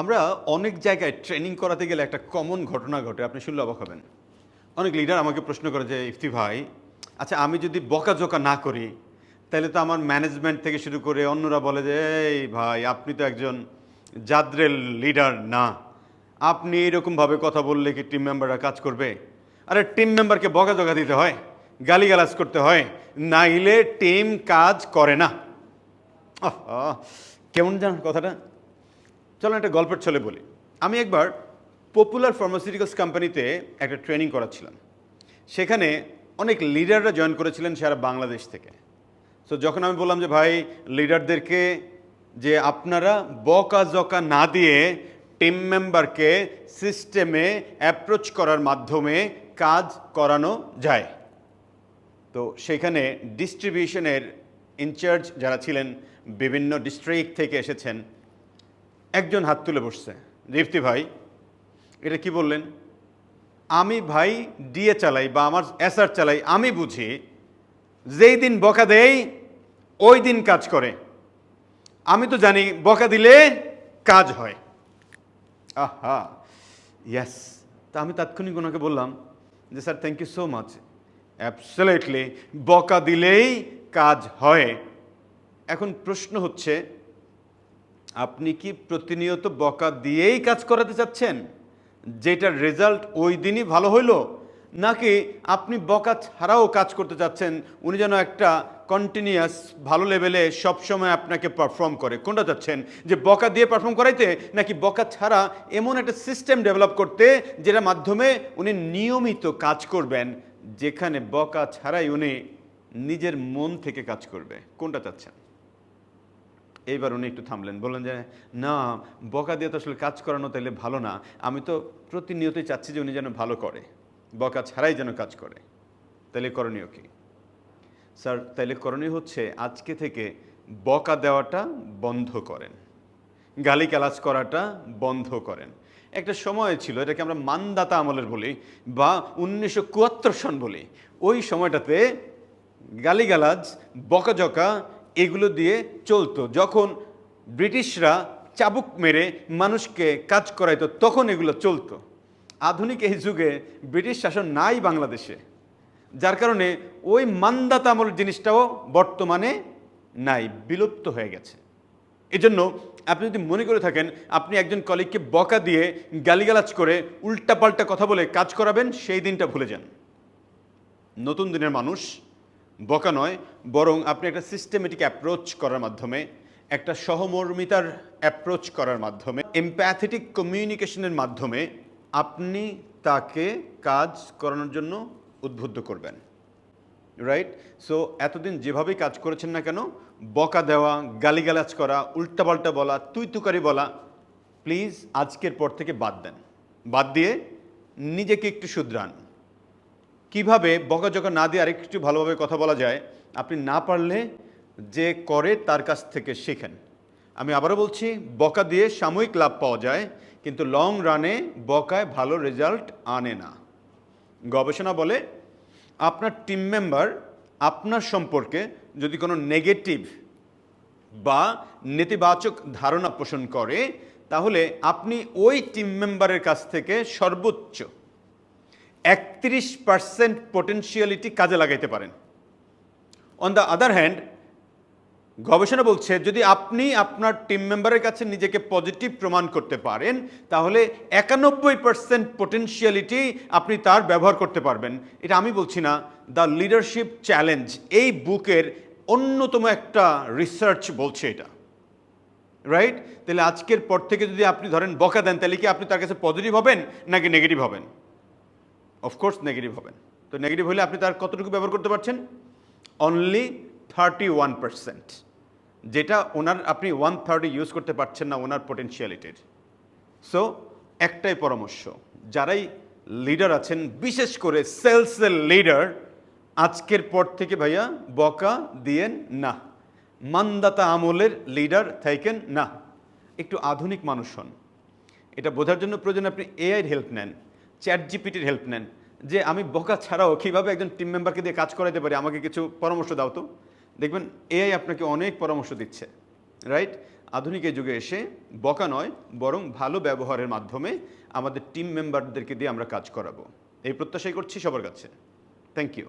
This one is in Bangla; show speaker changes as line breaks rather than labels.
আমরা অনেক জায়গায় ট্রেনিং করাতে গেলে একটা কমন ঘটনা ঘটে। আপনি শুনলে অবাক হবেন। অনেক লিডার আমাকে প্রশ্ন করে যে, ইফতি ভাই আচ্ছা আমি যদি বকাঝোকা না করি, তাহলে তো আমার ম্যানেজমেন্ট থেকে শুরু করে অন্যরা বলে যে, এই ভাই, আপনি তো একজন জাদ্রেল লিডার না। আপনি এরকমভাবে কথা বললে কি টিম মেম্বাররা কাজ করবে? আরে টিম মেম্বারকে বকাঝোকা দিতে হয়, গালিগালাজ করতে হয় নাইলে টিম কাজ করে না। কেমন জানেন কথাটা? চলো একটা গল্পের ছলে বলি। আমি একবার পপুলার ফার্মাসিউটিক্যালস কোম্পানিতে একটা ট্রেনিং করাচ্ছিলাম। সেখানে অনেক লিডাররা জয়েন করেছিলেন সারা বাংলাদেশ থেকে। তো যখন আমি বললাম যে, ভাই লিডারদেরকে যে আপনারা বকা জকা না দিয়ে টিম মেম্বারকে সিস্টেমে অ্যাপ্রোচ করার মাধ্যমে কাজ করানো যায়। তো সেখানে ডিস্ট্রিবিউশনের ইনচার্জ যারা ছিলেন, বিভিন্ন ডিস্ট্রিক্ট থেকে এসেছেন একজন হাত তুলে বসছে। রিফতি ভাই, এটা কি বললেন? আমি ভাই ডিএ চালাই বা আমার এসআর চালাই, আমি বুঝি যেই দিন বকা দেই, ওই দিন কাজ করে। আমি তো জানি বকা দিলে কাজ হয়। আহা ইয়াস তা আমি তাৎক্ষণিক ওনাকে বললাম যে, sir thank you so much absolutely বকা দিলেই কাজ হয়। এখন প্রশ্ন হচ্ছে আপনি কি প্রতিনিয়ত বকা দিয়েই কাজ করাতে চাচ্ছেন? যেটার রেজাল্ট ওই দিনই ভালো হইল? নাকি আপনি বকা ছাড়াও কাজ করতে চাচ্ছেন? উনি যেন একটা কন্টিনিউয়াস ভালো লেভেলে সবসময় আপনাকে পারফর্ম করে। কোনটা চাচ্ছেন? যে বকা দিয়ে পারফর্ম করাইতে, নাকি বকা ছাড়া এমন একটা সিস্টেম ডেভেলপ করতে, যেটার মাধ্যমে উনি নিয়মিত কাজ করবেন, যেখানে বকা ছাড়াই উনি নিজের মন থেকে কাজ করবে? কোনটা চাচ্ছেন? এইবার উনি একটু থামলেন, বললেন যে, না, বকা দিয়ে তো আসলে কাজ করানো তাইলে ভালো না। আমি তো প্রতিনিয়তই চাচ্ছি যে উনি যেন ভালো করে। বকা ছাড়াই যেন কাজ করে। তাহলে করণীয় কি? স্যার, তাইলে করণীয় হচ্ছে আজকে থেকে বকা দেওয়াটা বন্ধ করেন। গালি কালাজ করাটা বন্ধ করেন। একটা সময় ছিল, এটাকে আমরা মানদাতা আমলের বলি বা উনিশশো সন বলি। ওই সময়টাতে গালিগালাজ, বকাঝকা এগুলো দিয়ে চলতো। যখন ব্রিটিশরা চাবুক মেরে মানুষকে কাজ করাইতো, তখন এগুলো চলতো। আধুনিক এই যুগে ব্রিটিশ শাসন নাই বাংলাদেশে, যার কারণে ওই মান্দাতামল জিনিসটাও বর্তমানে নাই, বিলুপ্ত হয়ে গেছে। এজন্য আপনি যদি মনে করে থাকেন, আপনি একজন কলিগকে বকা দিয়ে গালিগালাজ করে উল্টাপাল্টা কথা বলে কাজ করাবেন, সেই দিনটা ভুলে যান। নতুন দিনের মানুষ বকা নয়, বরং আপনি একটা সিস্টেমেটিক অ্যাপ্রোচ করার মাধ্যমে, একটা সহমর্মিতার অ্যাপ্রোচ করার মাধ্যমে এমপ্যাথেটিক কমিউনিকেশনের মাধ্যমে আপনি তাকে কাজ করানোর জন্য উদ্বুদ্ধ করবেন। রাইট সো এতদিন যেভাবেই কাজ করেছেন না কেন, বকা দেওয়া, গালিগালাজ করা, উল্টাপাল্টা বলা তুই তুকারি বলা প্লিজ আজকের পর থেকে বাদ দেন। বাদ দিয়ে নিজেকে একটু শুধরান। কীভাবে বকাঝকা না দিয়ে আরেকটু ভালোভাবে কথা বলা যায়, আপনি না পারলে যে করে তার কাছ থেকে শেখেন। আমি আবারও বলছি, বকা দিয়ে সাময়িক লাভ পাওয়া যায়, কিন্তু লং রানে বকায় ভালো রেজাল্ট আনে না। গবেষণা বলে, আপনার টিম মেম্বার আপনার সম্পর্কে যদি কোনো নেগেটিভ বা নেতিবাচক ধারণা পোষণ করে, তাহলে আপনি ওই টিম মেম্বারের কাছ থেকে সর্বোচ্চ একত্রিশ পার্সেন্ট পোটেনশিয়ালিটি কাজে লাগাইতে পারেন। অন দ্য আদার হ্যান্ড গবেষণা বলছে, যদি আপনি আপনার টিম মেম্বারের কাছে নিজেকে পজিটিভ প্রমাণ করতে পারেন, তাহলে একানব্বই পার্সেন্ট পোটেনশিয়ালিটি আপনি তার ব্যবহার করতে পারবেন। এটা আমি বলছি না দ্য লিডারশিপ চ্যালেঞ্জ এই বুকের অন্যতম একটা রিসার্চ বলছে এটা। রাইট তাহলে আজকের পর থেকে যদি আপনি ধরেন বকা দেন, তাহলে কি আপনি তার কাছে পজিটিভ হবেন নাকি নেগেটিভ হবেন? অফকোর্স নেগেটিভ হবেন। তো নেগেটিভ হলে আপনি তার কতটুকু ব্যবহার করতে পারছেন? অনলি থার্টি ওয়ান পার্সেন্ট যেটা ওনার, আপনি ওয়ান থার্টি ইউজ করতে পারছেন না ওনার পোটেনশিয়ালিটির সো একটাই পরামর্শ, যারাই লিডার আছেন, বিশেষ করে সেলসের লিডার আজকের পর থেকে ভাইয়া বকা দিয়েন না। মানদাতা আমলের লিডার থাকেন না। একটু আধুনিক মানুষ হন। এটা বোঝার জন্য প্রয়োজন আপনি এআইয়ের হেল্প নেন। চ্যাট জিপিটির হেল্প নেন, যে আমি বকা ছাড়াও কীভাবে একজন টিম মেম্বারকে দিয়ে কাজ করাতে পারি, আমাকে কিছু পরামর্শ দাও তো। দেখবেন এআই আপনাকে অনেক পরামর্শ দিচ্ছে রাইট আধুনিক এই যুগে এসে বকা নয়, বরং ভালো ব্যবহারের মাধ্যমে আমাদের টিম মেম্বারদেরকে দিয়ে আমরা কাজ করাবো। এই প্রত্যাশাই করছি সবার কাছে। Thank you